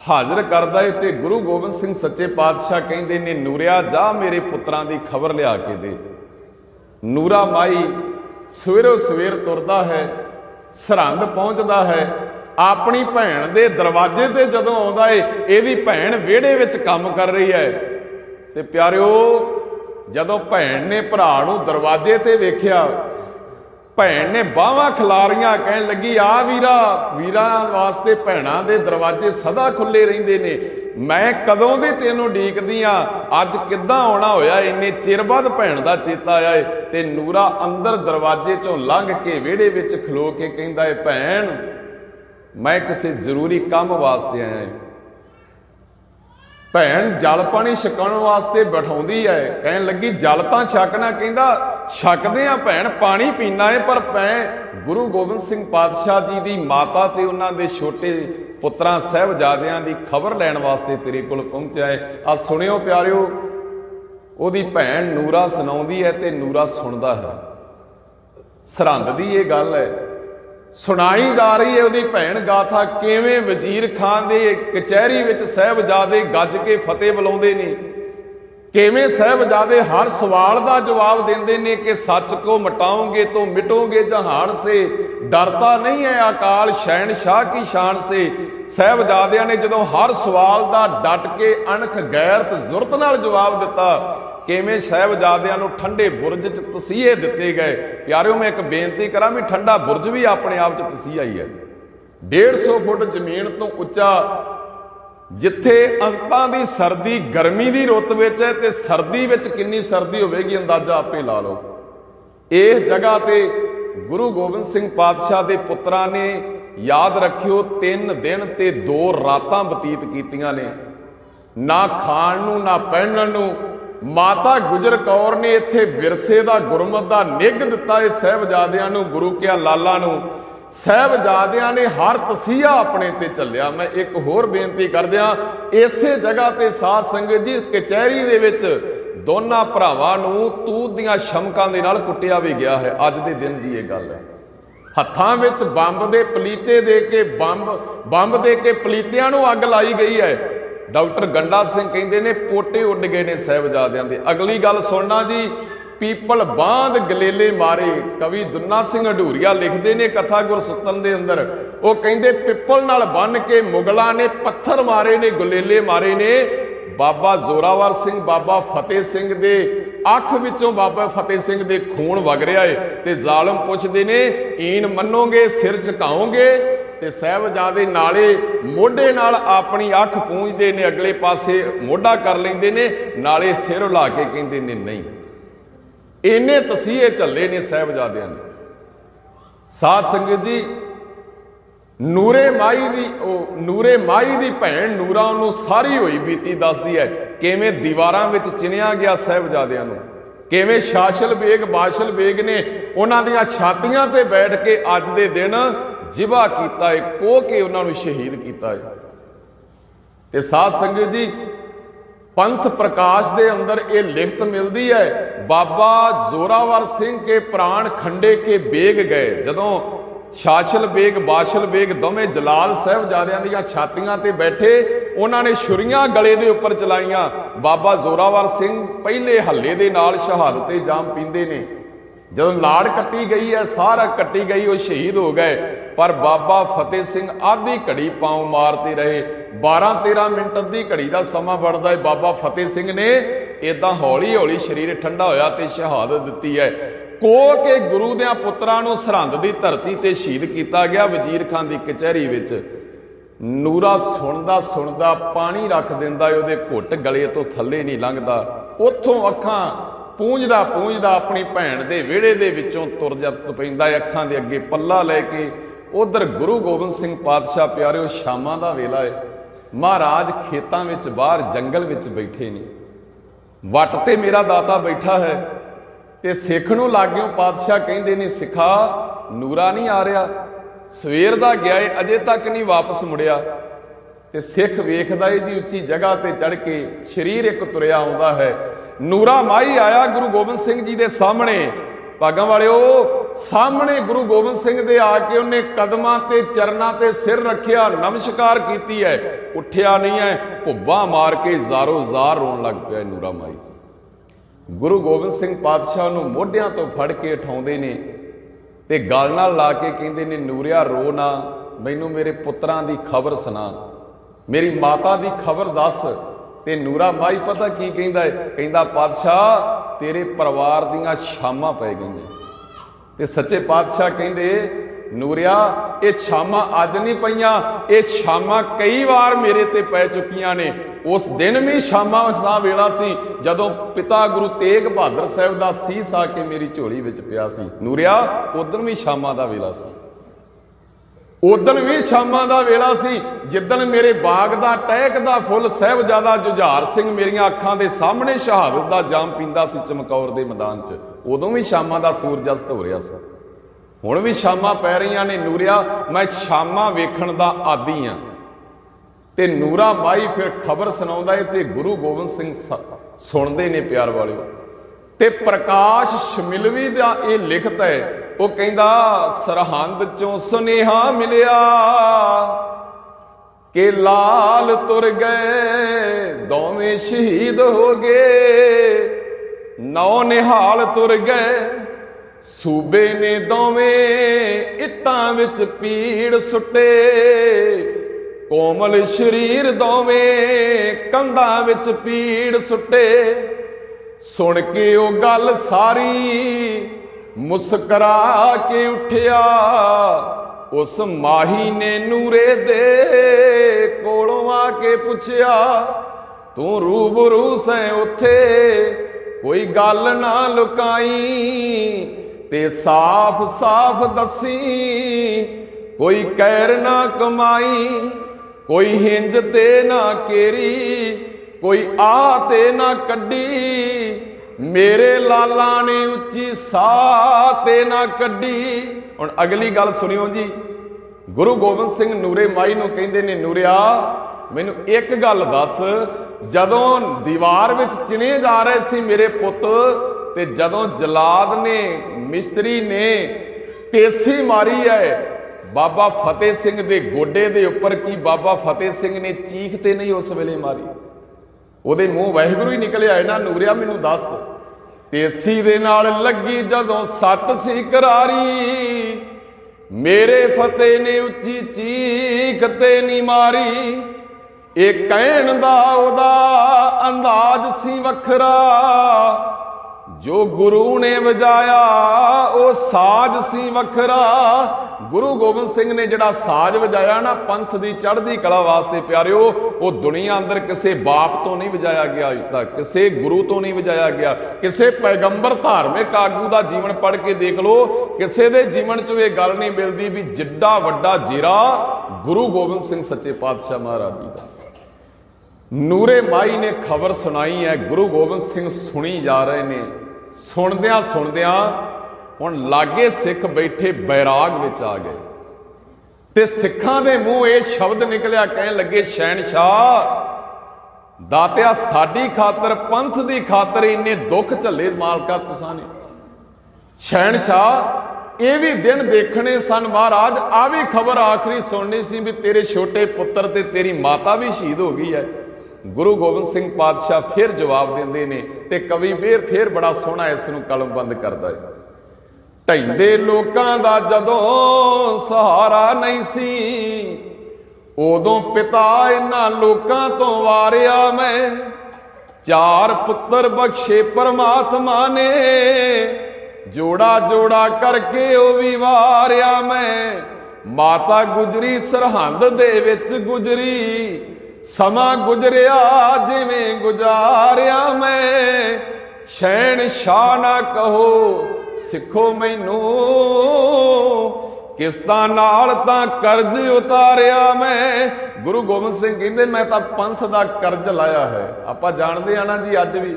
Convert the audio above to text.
ਹਾਜ਼ਰ ਕਰਦਾ ਏ ਤੇ ਗੁਰੂ ਗੋਬਿੰਦ ਸਿੰਘ ਸੱਚੇ ਪਾਤਸ਼ਾਹ ਕਹਿੰਦੇ ਨੇ, ਨੂਰਿਆ, ਜਾ ਮੇਰੇ ਪੁੱਤਰਾਂ ਦੀ ਖਬਰ ਲਿਆ ਕੇ ਦੇ। ਨੂਰਾ ਮਾਈ ਸਵੇਰੋ ਸਵੇਰ ਤੁਰਦਾ ਹੈ, ਸਰਹੰਦ ਪਹੁੰਚਦਾ ਹੈ। ਆਪਣੀ ਭੈਣ ਦੇ ਦਰਵਾਜ਼ੇ ਤੇ ਜਦੋਂ ਆਉਂਦਾ ਏ ਇਹਦੀ ਭੈਣ ਵਿਹੜੇ ਵਿੱਚ ਕੰਮ ਕਰ ਰਹੀ ਹੈ। ਤੇ ਪਿਆਰਿਓ, ਜਦੋਂ ਭੈਣ ਨੇ ਭਰਾ ਨੂੰ ਦਰਵਾਜ਼ੇ ਤੇ ਵੇਖਿਆ ਭੈਣ ਨੇ ਬਾਹਾਂ ਖਿਲਾਰੀਆਂ ਕਹਿਣ ਲੱਗੀ, ਆ ਵੀਰਾ, ਵੀਰਾਂ ਵਾਸਤੇ ਭੈਣਾਂ ਦੇ ਦਰਵਾਜ਼ੇ ਸਦਾ ਖੁੱਲੇ ਰਹਿੰਦੇ ਨੇ। ਮੈਂ ਕਦੋਂ ਦੇ ਤੈਨੂੰ ਢੀਕਦੀ ਆ? ਅੱਜ ਕਿੱਦਾਂ ਆਉਣਾ ਹੋਇਆ? ਇੰਨੇ ਚਿਰ ਬਾਅਦ ਭੈਣ ਦਾ ਚੇਤਾ ਆਇਆ ਏ ਤੇ ਨੂਰਾ ਅੰਦਰ ਦਰਵਾਜ਼ੇ ਚੋਂ ਲੰਘ ਕੇ ਵਿਹੜੇ ਵਿੱਚ ਖਲੋ ਕੇ ਕਹਿੰਦਾ ਏ, ਭੈਣ, ਮੈਂ ਕਿਸੇ ਜ਼ਰੂਰੀ ਕੰਮ ਵਾਸਤੇ ਆਇਆ ਏ। ਭੈਣ, ਜਲ ਪਾਣੀ ਛਕਾਉਣ ਵਾਸਤੇ ਬਿਠਾਉਂਦੀ ਐ। ਕਹਿਣ ਲੱਗੀ, ਜਲ ਤਾਂ ਛਕਣਾ ਕਹਿੰਦਾ, ਛਕਦੇ ਆ ਭੈਣ, ਪਾਣੀ ਪੀਣਾ ਏ, ਪਰ ਭੈਣ, ਗੁਰੂ ਗੋਬਿੰਦ ਸਿੰਘ ਪਾਤਸ਼ਾਹ ਜੀ ਦੀ ਮਾਤਾ ਤੇ ਉਹਨਾਂ ਦੇ ਛੋਟੇ ਪੁੱਤਰਾਂ ਸਹਿਬਜ਼ਾਦਿਆਂ ਦੀ ਖਬਰ ਲੈਣ ਵਾਸਤੇ ਤੇਰੇ ਕੋਲ ਪਹੁੰਚਿਆ ਏ। ਆ ਸੁਣਿਓ ਪਿਆਰਿਓ, ਉਹਦੀ ਭੈਣ ਨੂਰਾ ਸੁਣਾਉਂਦੀ ਐ ਤੇ ਨੂਰਾ ਸੁਣਦਾ ਹੈ। ਸਰਹੰਦ ਦੀ ਇਹ ਗੱਲ ਹੈ ਸੁਣਾਈ ਜਾ ਰਹੀ ਹੈ ਉਹਦੀ ਭੈਣ ਗਾਥਾ, ਕਿਵੇਂ ਵਜ਼ੀਰ ਖਾਨ ਦੇ ਕਚਹਿਰੀ ਵਿੱਚ ਸਹਿਬਜ਼ਾਦੇ ਗੱਜ ਕੇ ਫਤਿਹ ਬੁਲਾਉਂਦੇ ਨੇ? ਕਿਵੇਂ ਸਹਿਬਜ਼ਾਦੇ ਹਰ ਸਵਾਲ ਦਾ ਜਵਾਬ ਦਿੰਦੇ ਨੇ ਕਿ ਸੱਚ ਕੋ ਮਟਾਓਗੇ ਤੋ ਮਿਟੋਗੇ ਜਹਾਨ ਸੇ? ਡਰਤਾ ਨਹੀਂ ਹੈ ਅਕਾਲ ਸ਼ੈਨ ਸ਼ਾਹ ਕੀ ਸ਼ਾਨ ਸੇ? ਸਹਿਬਜ਼ਾਦਿਆਂ ਨੇ ਜਦੋਂ ਹਰ ਸਵਾਲ ਦਾ ਡਟ ਕੇ ਅਣਖ ਗੈਰਤ ਜ਼ੁਰਤ ਨਾਲ ਜਵਾਬ ਦਿੱਤਾ ਕਿਵੇਂ ਸਹਿਬਜ਼ਾਦਿਆਂ ਨੂੰ ਠੰਡੇ ਬੁਰਜ 'ਚ ਤਸੀਹੇ ਦਿੱਤੇ ਗਏ? ਪਿਆਰਿਓ, ਮੈਂ ਇੱਕ ਬੇਨਤੀ ਕਰਾਂ ਵੀ ਠੰਡਾ ਬੁਰਜ ਵੀ ਆਪਣੇ ਆਪ 'ਚ ਤਸੀਹਾ ਹੀ ਹੈ। 150 ਫੁੱਟ ਜ਼ਮੀਨ ਤੋਂ ਉੱਚਾ, ਜਿੱਥੇ ਅੰਤਾਂ ਦੀ ਸਰਦੀ, ਗਰਮੀ ਦੀ ਰੁੱਤ ਵਿੱਚ ਹੈ ਤੇ ਸਰਦੀ ਵਿੱਚ ਕਿੰਨੀ ਸਰਦੀ ਹੋਵੇਗੀ, ਅੰਦਾਜ਼ਾ ਆਪੇ ਲਾ ਲਓ। ਇਹ ਜਗ੍ਹਾ ਤੇ ਗੁਰੂ ਗੋਬਿੰਦ ਸਿੰਘ ਪਾਤਸ਼ਾਹ ਦੇ ਪੁੱਤਰਾਂ ਨੇ ਯਾਦ ਰੱਖਿਓ 3 ਦਿਨ ਤੇ 2 ਰਾਤਾਂ ਬਤੀਤ ਕੀਤੀਆਂ ਨੇ। ਨਾ ਖਾਣ ਨੂੰ, ਨਾ ਪਹਿਨਣ ਨੂੰ ਮਾਤਾ ਗੁਜਰ ਕੌਰ ਨੇ ਇੱਥੇ ਵਿਰਸੇ ਦਾ ਗੁਰਮਤ ਦਾ ਨਿੱਘ ਦਿੱਤਾ ਇਹ ਸਹਿਬਜ਼ਾਦਿਆਂ ਨੂੰ, ਗੁਰੂ ਕਿਆ ਲਾਲਾ ਨੂੰ। ਸਹਿਬਜ਼ਾਦਿਆਂ ਨੇ ਹਰ ਤਸੀਹਾ ਆਪਣੇ ਤੇ ਚੱਲਿਆ ਮੈਂ ਇੱਕ ਹੋਰ ਬੇਨਤੀ ਕਰਦਿਆਂ, ਇਸੇ ਜਗ੍ਹਾ ਤੇ ਸਾਧ ਸੰਗਤ ਜੀ, ਕਚਹਿਰੀ ਦੇ ਵਿੱਚ ਦੋਨਾਂ ਭਰਾਵਾਂ ਨੂੰ ਤੂਤ ਦੀਆਂ ਸ਼ਮਕਾਂ ਦੇ ਨਾਲ ਕੁੱਟਿਆ ਵੀ ਗਿਆ ਹੈ। ਅੱਜ ਦੇ ਦਿਨ ਦੀ ਇਹ ਗੱਲ ਹੈ। ਹੱਥਾਂ ਵਿੱਚ ਬੰਬ ਦੇ ਪਲੀਤੇ ਦੇ ਕੇ ਬੰਬ ਬੰਬ ਦੇ ਕੇ ਪਲੀਤਿਆਂ ਨੂੰ ਅੱਗ ਲਾਈ ਗਈ ਹੈ। ਡਾਕਟਰ ਗੰਡਾ ਸਿੰਘ ਕਹਿੰਦੇ ਨੇ ਪੋਟੇ ਉੱਡ ਗਏ ਨੇ ਸਹਿਬਜ਼ਾਦਿਆਂ ਦੇ। ਅਗਲੀ ਗੱਲ ਸੁਣਨਾ ਜੀ, ਪੀਪਲ ਬਾਂਧ ਗਲੇਲੇ ਮਾਰੇ, ਕਵੀ ਦੁੰਨਾ ਸਿੰਘ ਹਡੂਰੀਆ ਲਿਖਦੇ ਨੇ ਕਥਾ ਗੁਰਸੁੱਤਨ ਦੇ ਅੰਦਰ। ਉਹ ਕਹਿੰਦੇ ਪਿੱਪਲ ਨਾਲ ਬੰਨ ਕੇ ਮੁਗਲਾਂ ਨੇ ਪੱਥਰ ਮਾਰੇ ਨੇ, ਗਲੇਲੇ ਮਾਰੇ ਨੇ। ਬਾਬਾ ਜ਼ੋਰਾਵਰ ਸਿੰਘ, ਬਾਬਾ ਫਤਿਹ ਸਿੰਘ ਦੇ ਅੱਖ ਵਿੱਚੋਂ ਬਾਬਾ ਫਤਿਹ ਸਿੰਘ ਦੇ ਖੂਨ ਵਗ ਰਿਹਾ ਏ ਤੇ ਜ਼ਾਲਮ ਪੁੱਛਦੇ ਨੇ ਈਨ ਮੰਨੋਗੇ, ਸਿਰ ਝੁਕਾਓਗੇ? ਤੇ ਸਹਿਬਜ਼ਾਦੇ ਨਾਲੇ ਮੋਢੇ ਨਾਲ ਆਪਣੀ ਅੱਖ ਪੂੰਝਦੇ ਨੇ, ਅਗਲੇ ਪਾਸੇ ਮੋਢਾ ਕਰ ਲੈਂਦੇ ਨੇ, ਨਾਲੇ ਸਿਰ ਹਿਲਾ ਕੇ ਕਹਿੰਦੇ ਨੇ, ਨਹੀਂ। ਇੰਨੇ ਤਸੀਹੇ ਝੱਲੇ ਨੇ ਸਹਿਬਜ਼ਾਦਿਆਂ ਨੇ। ਸਾਧ ਸੰਗਤ ਜੀ, ਨੂਰੇ ਮਾਈ ਦੀ, ਉਹ ਨੂਰੇ ਮਾਈ ਦੀ ਭੈਣ ਨੂਰਾ ਉਹਨੂੰ ਸਾਰੀ ਹੋਈ ਬੀਤੀ ਦੱਸਦੀ ਹੈ, ਕਿਵੇਂ ਦੀਵਾਰਾਂ ਵਿੱਚ ਚਿਣਿਆ ਗਿਆ ਸਹਿਬਜ਼ਾਦਿਆਂ ਨੂੰ, ਕਿਵੇਂ ਸ਼ਾਸ਼ਲ ਬੇਗ ਬਾਸ਼ਲ ਬੇਗ ਨੇ, ਉਹਨਾਂ ਦੀਆਂ ਛਾਤੀਆਂ ਤੇ ਬੈਠ ਕੇ ਅੱਜ ਦੇ ਦਿਨ ਜਿਵਾ ਕੀਤਾ ਹੈ ਕੋ ਕੇ ਉਹਨਾਂ ਨੂੰ ਸ਼ਹੀਦ ਕੀਤਾ ਹੈ ਤੇ ਸਾਧ ਸੰਗਤ ਜੀ, ਪੰਥ ਪ੍ਰਕਾਸ਼ ਦੇ ਅੰਦਰ ਇਹ ਲਿਖਤ ਮਿਲਦੀ ਹੈ ਬਾਬਾ ਜ਼ੋਰਾਵਰ ਸਿੰਘ ਕੇ ਪ੍ਰਾਣ ਖੰਡੇ ਕੇ ਬੇਗ ਗਏ। ਜਦੋਂ ਸ਼ਾਸ਼ਲ ਬੇਗ ਬਾਸ਼ਲ ਬੇਗ ਦੋਵੇਂ ਜਲਾਲ ਸਾਹਿਬਜ਼ਾਦਿਆਂ ਦੀਆਂ ਛਾਤੀਆਂ ਤੇ ਬੈਠੇ, ਉਹਨਾਂ ਨੇ ਛੁਰੀਆਂ ਗਲੇ ਦੇ ਉੱਪਰ ਚਲਾਈਆਂ। ਬਾਬਾ ਜ਼ੋਰਾਵਰ ਸਿੰਘ ਪਹਿਲੇ ਹੱਲੇ ਦੇ ਨਾਲ ਸ਼ਹਾਦਤ ਤੇ ਜਾਮ ਪੀਂਦੇ ਨੇ। ਜਦੋਂ ਲਾੜ ਕੱਟੀ ਗਈ ਹੈ, ਸਾਰਾ ਕੱਟੀ ਗਈ, ਉਹ ਸ਼ਹੀਦ ਹੋ ਗਏ। ਪਰ ਬਾਬਾ ਫਤਿਹ ਸਿੰਘ ਆਧੀ ਘੜੀ ਪਾਉ ਮਾਰਦੇ ਰਹੇ। 12 13 ਮਿੰਟ ਅੱਧੀ ਘੜੀ ਦਾ ਸਮਾਂ ਵੜਦਾ ਹੈ। ਬਾਬਾ ਫਤਿਹ ਸਿੰਘ ਨੇ ਇਦਾਂ ਹੌਲੀ ਹੌਲੀ ਸਰੀਰ ਠੰਡਾ ਹੋਇਆ ਤੇ ਸ਼ਹਾਦਤ ਦਿੱਤੀ ਹੈ। ਕੋ ਕੇ ਗੁਰੂ ਦੇ ਪੁੱਤਰਾਂ ਨੂੰ ਸਰਹੰਦ ਦੀ ਧਰਤੀ ਤੇ ਸ਼ਹੀਦ ਕੀਤਾ ਗਿਆ ਵਜ਼ੀਰ ਖਾਨ ਦੀ ਕਚਹਿਰੀ ਵਿੱਚ। ਨੂਰਾ ਸੁਣਦਾ ਸੁਣਦਾ ਪਾਣੀ ਰੱਖ ਦਿੰਦਾ ਏ ਉਹਦੇ ਘੁੱਟ ਗਲੇ ਤੋਂ ਥੱਲੇ ਨਹੀਂ ਲੰਘਦਾ। ਉੱਥੋਂ ਅੱਖਾਂ ਪੂੰਝਦਾ ਪੂੰਝਦਾ ਆਪਣੀ ਭੈਣ ਦੇ ਵਿਹੜੇ ਦੇ ਵਿੱਚੋਂ ਤੁਰ ਜਾ ਪੈਂਦਾ ਏ ਅੱਖਾਂ ਦੇ ਅੱਗੇ ਪੱਲਾ ਲੈ ਕੇ। ਉਧਰ ਗੁਰੂ ਗੋਬਿੰਦ ਸਿੰਘ ਪਾਤਸ਼ਾਹ ਪਿਆਰਿਓ, ਸ਼ਾਮਾਂ ਦਾ ਵੇਲਾ ਏ। ਮਹਾਰਾਜ ਖੇਤਾਂ ਵਿੱਚ ਬਾਹਰ ਜੰਗਲ ਵਿੱਚ ਬੈਠੇ ਨੇ। ਵਟ ਤੇ ਮੇਰਾ ਦਾਤਾ ਬੈਠਾ ਹੈ। ਤੇ ਸਿੱਖ ਨੂੰ ਲਾਗਿਓ ਪਾਤਸ਼ਾਹ ਕਹਿੰਦੇ ਨੇ, ਸਿਖਾ, ਨੂਰਾ ਨਹੀਂ ਆ ਰਿਹਾ। ਸਵੇਰ ਦਾ ਗਿਆ ਏ, ਅਜੇ ਤੱਕ ਨਹੀਂ ਵਾਪਸ ਮੁੜਿਆ। ਤੇ ਸਿੱਖ ਵੇਖਦਾ ਏ ਜੀ ਉੱਚੀ ਜਗ੍ਹਾ ਤੇ ਚੜ ਕੇ, ਸਰੀਰ ਇੱਕ ਤੁਰਿਆ ਆਉਂਦਾ ਹੈ। ਨੂਰਾ ਮਾਈ ਆਇਆ ਗੁਰੂ ਗੋਬਿੰਦ ਸਿੰਘ ਜੀ ਦੇ ਸਾਹਮਣੇ। ਭਾਗਾਂ ਵਾਲਿਓ, ਸਾਹਮਣੇ ਗੁਰੂ ਗੋਬਿੰਦ ਸਿੰਘ ਦੇ ਆ ਕੇ ਉਹਨੇ ਕਦਮਾਂ ਤੇ, ਚਰਨਾਂ ਤੇ ਸਿਰ ਰੱਖਿਆ, ਨਮਸਕਾਰ ਕੀਤੀ ਹੈ। ਉੱਠਿਆ ਨਹੀਂ ਹੈ, ਭੁੱਬਾ ਮਾਰ ਕੇ ਜ਼ਾਰੋ ਜ਼ਾਰ ਰੋਣ ਲੱਗ ਪਿਆ ਨੂਰਾ ਮਾਈ। ਗੁਰੂ ਗੋਬਿੰਦ ਸਿੰਘ ਪਾਤਸ਼ਾਹ ਨੂੰ ਮੋਢਿਆਂ ਤੋਂ ਫੜ ਕੇ ਉਠਾਉਂਦੇ ਨੇ ਤੇ ਗਲ ਨਾਲ ਲਾ ਕੇ ਕਹਿੰਦੇ ਨੇ, ਨੂਰਿਆ, ਰੋ ਨਾ, ਮੈਨੂੰ ਮੇਰੇ ਪੁੱਤਰਾਂ ਦੀ ਖਬਰ ਸੁਣਾ। ਮੇਰੀ ਮਾਤਾ ਦੀ ਖਬਰ ਦੱਸ। ਤੇ ਨੂਰਾ ਮਾਈ ਪਤਾ ਕੀ ਕਹਿੰਦਾ ਹੈ ਕਹਿੰਦਾ, ਪਾਤਸ਼ਾਹ, ਤੇਰੇ ਪਰਿਵਾਰ ਦੀਆਂ ਸ਼ਾਮਾਂ ਪੈ ਗਈਆਂ। ਤੇ ਸੱਚੇ ਪਾਤਸ਼ਾਹ ਕਹਿੰਦੇ, ਨੂਰਿਆ, ਇਹ ਸ਼ਾਮਾਂ ਅੱਜ ਨਹੀਂ ਪਈਆਂ। ਇਹ ਸ਼ਾਮਾਂ ਕਈ ਵਾਰ ਮੇਰੇ ਤੇ ਪੈ ਚੁੱਕੀਆਂ ਨੇ। ਉਸ ਦਿਨ ਵੀ ਸ਼ਾਮਾਂ ਦਾ ਵੇਲਾ ਸੀ, ਜਦੋਂ ਪਿਤਾ ਗੁਰੂ ਤੇਗ ਬਹਾਦਰ ਸਾਹਿਬ ਦਾ ਸੀਸ ਆ ਕੇ ਮੇਰੀ ਝੋਲੀ ਵਿੱਚ ਪਿਆ ਸੀ। ਨੂਰਿਆ, ਉਦੋਂ ਵੀ ਸ਼ਾਮਾਂ ਦਾ ਵੇਲਾ ਸੀ। ਉਦੋਂ ਵੀ ਸ਼ਾਮਾਂ ਦਾ ਵੇਲਾ ਸੀ, ਜਿੱਦਣ ਮੇਰੇ ਬਾਗ ਦਾ ਟਹਿਕਦਾ ਫੁੱਲ ਸਹਿਬਜ਼ਾਦਾ ਜੁਝਾਰ ਸਿੰਘ ਮੇਰੀਆਂ ਅੱਖਾਂ ਦੇ ਸਾਹਮਣੇ ਸ਼ਹਾਦਤ ਦਾ ਜਾਮ ਪੀਂਦਾ ਸੀ ਚਮਕੌਰ ਦੇ ਮੈਦਾਨ 'ਚ। ਉਦੋਂ ਵੀ ਸ਼ਾਮਾਂ ਦਾ ਸੂਰਜ ਅਸਤ ਹੋ ਰਿਹਾ ਸੀ। ਹੁਣ ਵੀ ਸ਼ਾਮਾਂ ਪੈ ਰਹੀਆਂ ਨੇ ਨੂਰਿਆ, ਮੈਂ ਸ਼ਾਮਾਂ ਵੇਖਣ ਦਾ ਆਦੀ ਆ। ਤੇ ਨੂਰਾ ਬਾਈ ਫਿਰ ਖਬਰ ਸੁਣਾਉਂਦਾ ਏ ਤੇ ਗੁਰੂ ਗੋਬਿੰਦ ਸਿੰਘ ਸ- ਸੁਣਦੇ ਨੇ ਪਿਆਰ ਵਾਲਿਓ। ਤੇ ਪ੍ਰਕਾਸ਼ ਸ਼ਮਿਲਵੀ ਦਾ ਇਹ ਲਿਖਤ ਹੈ ਉਹ ਕਹਿੰਦਾ, ਸਰਹੰਦ ਚੋਂ ਸੁਨੇਹਾ ਮਿਲਿਆ ਕਿ ਲਾਲ ਤੁਰ ਗਏ, ਦੋਵੇਂ ਸ਼ਹੀਦ ਹੋ ਗਏ। ਨੌ ਨਿਹਾਲ ਤੁਰ ਗਏ, ਸੂਬੇ ਨੇ ਦੋਵੇਂ ਇੱਟਾਂ ਵਿੱਚ ਪੀੜ ਸੁੱਟੇ। ਕੋਮਲ ਸ਼ਰੀਰ ਦੋਵੇਂ ਕੰਧਾਂ ਵਿੱਚ ਪੀੜ ਸੁੱਟੇ। ਸੁਣ ਕੇ ਉਹ ਗੱਲ ਸਾਰੀ ਮੁਸਕਰਾ ਕੇ ਉੱਠਿਆ, ਉਸ ਮਾਹੀ ਨੇ ਨੂਰੇ ਦੇ ਕੋਲੋਂ ਆ ਕੇ ਪੁੱਛਿਆ, ਤੂੰ ਰੂਬਰੂ ਸੈਂ ਉੱਥੇ, ਕੋਈ ਗੱਲ ਨਾ ਲੁਕਾਈ, ਤੇ ਸਾਫ਼ ਸਾਫ਼ ਦੱਸੀ, ਕੋਈ ਕਹਿਰ ਨਾ ਕਮਾਈ, ਕੋਈ ਹਿੰਜ ਤੇ ਨਾ ਕੇਰੀ, ਕੋਈ ਆ ਤੇ ਨਾ ਕੱਢੀ ਮੇਰੇ ਲਾਲਾ ਨੇ ਉੱਚੀ ਸਾਹ ਤੇ ਨਾ ਕੱਢੀ। ਹੁਣ ਅਗਲੀ ਗੱਲ ਸੁਣਿਓ ਜੀ। ਗੁਰੂ ਗੋਬਿੰਦ ਸਿੰਘ ਨੂਰੇ ਮਾਈ ਨੂੰ ਕਹਿੰਦੇ ਨੇ, ਨੂਰਿਆ, ਮੈਨੂੰ ਇੱਕ ਗੱਲ ਦੱਸ। ਜਦੋਂ ਦੀਵਾਰ ਵਿੱਚ ਚਿਣੇ ਜਾ ਰਹੇ ਸੀ ਮੇਰੇ ਪੁੱਤ, ਤੇ ਜਦੋਂ ਜਲਾਦ ਨੇ, ਮਿਸਤਰੀ ਨੇ ਤੇਸੀ ਮਾਰੀ ਹੈ ਬਾਬਾ ਫਤਿਹ ਸਿੰਘ ਦੇ ਗੋਡੇ ਦੇ ਉੱਪਰ ਕੀ ਬਾਬਾ ਫਤਿਹ ਸਿੰਘ ਨੇ ਚੀਖ ਤੇ ਨਹੀਂ ਉਸ ਵੇਲੇ ਮਾਰੀ? ਉਹਦੇ ਮੂੰਹ ਵਾਹਿਗੁਰੂ ਹੀ ਨਿਕਲਿਆ ਹੈ ਨਾ ਨੂਰਿਆ ਮੈਨੂੰ ਦੱਸ। ਤੇਸੀ ਦੇ ਨਾਲ ਲੱਗੀ ਜਦੋਂ ਸੱਤ ਸੀ ਕਰਾਰੀ, ਮੇਰੇ ਫਤਿਹ ਨੇ ਉੱਚੀ ਚੀਖ ਤੇ ਨਹੀਂ ਮਾਰੀ। ਇਹ ਕਹਿਣ ਦਾ ਉਹਦਾ ਅੰਦਾਜ਼ ਸੀ ਵੱਖਰਾ। ਜੋ ਗੁਰੂ ਨੇ ਵਜਾਇਆ, ਉਹ ਸਾਜ਼ ਸੀ ਵੱਖਰਾ। ਗੁਰੂ ਗੋਬਿੰਦ ਸਿੰਘ ਨੇ ਜਿਹੜਾ ਸਾਜ਼ ਵਜਾਇਆ ਨਾ, ਪੰਥ ਦੀ ਚੜ੍ਹਦੀ ਕਲਾ ਵਾਸਤੇ ਪਿਆਰਿਓ, ਉਹ ਦੁਨੀਆ ਅੰਦਰ ਕਿਸੇ ਬਾਪ ਤੋਂ ਨਹੀਂ ਵਜਾਇਆ ਗਿਆ, ਅਜ ਤੱਕ ਕਿਸੇ ਗੁਰੂ ਤੋਂ ਨਹੀਂ ਵਜਾਇਆ ਗਿਆ। ਕਿਸੇ ਪੈਗੰਬਰ ਧਾਰਮਿਕ ਆਗੂ ਦਾ ਜੀਵਨ ਪੜ੍ਹ ਕੇ ਦੇਖ ਲਓ, ਕਿਸੇ ਦੇ ਜੀਵਨ 'ਚ ਇਹ ਗੱਲ ਨਹੀਂ ਮਿਲਦੀ ਵੀ ਜਿੱਡਾ ਵੱਡਾ ਜੀਰਾ ਗੁਰੂ ਗੋਬਿੰਦ ਸਿੰਘ ਸੱਚੇ ਪਾਤਸ਼ਾਹ ਮਹਾਰਾਜ ਜੀ ਦਾ। ਨੂਰੇ ਮਾਈ ਨੇ ਖਬਰ ਸੁਣਾਈ ਹੈ ਗੁਰੂ ਗੋਬਿੰਦ ਸਿੰਘ ਸੁਣੀ ਜਾ ਰਹੇ ਨੇ। ਸੁਣਦਿਆਂ ਸੁਣਦਿਆਂ ਹੁਣ ਲਾਗੇ ਸਿੱਖ ਬੈਠੇ ਬੈਰਾਗ ਵਿੱਚ ਆ ਗਏ। ਤੇ ਸਿੱਖਾਂ ਦੇ ਮੂੰਹ ਇਹ ਸ਼ਬਦ ਨਿਕਲਿਆ, ਕਹਿਣ ਲੱਗੇ ਸ਼ਹਿਨशाह ਦਾਤਿਆ ਸਾਡੀ ਖਾਤਰ, ਪੰਥ ਦੀ ਖਾਤਰ ਇੰਨੇ ਦੁੱਖ ਝੱਲੇ ਮਾਲਕਾ ਤੁਸਾਂ ਨੇ। ਸ਼ਹਿਨशाह ਇਹ ਵੀ ਦਿਨ ਦੇਖਣੇ ਸਨ ਮਹਾਰਾਜ, ਆ ਵੀ ਖਬਰ ਆਖਰੀ ਸੁਣਨੀ ਸੀ ਵੀ ਤੇਰੇ ਛੋਟੇ ਪੁੱਤਰ ਤੇ ਤੇਰੀ ਮਾਤਾ ਵੀ ਸ਼ਹੀਦ ਹੋ ਗਈ ਹੈ ਗੁਰੂ ਗੋਬਿੰਦ ਸਿੰਘ ਪਾਤਸ਼ਾਹ ਫਿਰ ਜਵਾਬ ਦਿੰਦੇ ਨੇ ਤੇ ਕਵੀ ਫੇਰ ਫੇਰ ਬੜਾ ਸੋਹਣਾ ਇਸ ਨੂੰ ਕਲਮਬੰਦ ਕਰਦਾ ਹੈ। ਢੈਂਦੇ ਲੋਕਾਂ ਦਾ ਜਦੋਂ ਸਹਾਰਾ ਨਹੀਂ ਸੀ, ਉਦੋਂ ਪਿਤਾ ਇਹਨਾਂ ਲੋਕਾਂ ਤੋਂ ਵਾਰਿਆ ਮੈਂ। ਚਾਰ ਪੁੱਤਰ ਬਖਸ਼ੇ ਪਰਮਾਤਮਾ ਨੇ, ਜੋੜਾ ਜੋੜਾ ਕਰਕੇ ਉਹ ਵੀ ਵਾਰਿਆ ਮੈਂ। ਮਾਤਾ ਗੁਜਰੀ ਸਰਹੰਦ ਦੇ ਵਿੱਚ ਗੁਜਰੀ ਸਮਾਂ ਗੁਜਰਿਆ, ਜਿਵੇਂ ਗੁਜ਼ਾਰਿਆ ਮੈਂ। ਸ਼ੈਣ ਸ਼ਾਹ ਨਾ ਕਹੋ, ਸਿੱਖੋ ਮੈਨੂੰ। ਕਿਸਤਾ ਨਾਲ ਤਾਂ ਕਰਜ਼ ਉਤਾਰਿਆ ਮੈਂ। ਗੁਰੂ ਗੋਬਿੰਦ ਸਿੰਘ ਕਹਿੰਦੇ, ਮੈਂ ਤਾਂ ਪੰਥ ਦਾ ਕਰਜ਼ ਲਾਇਆ ਹੈ। ਆਪਾਂ ਜਾਣਦੇ ਆ ਨਾ ਜੀ ਅੱਜ ਵੀ।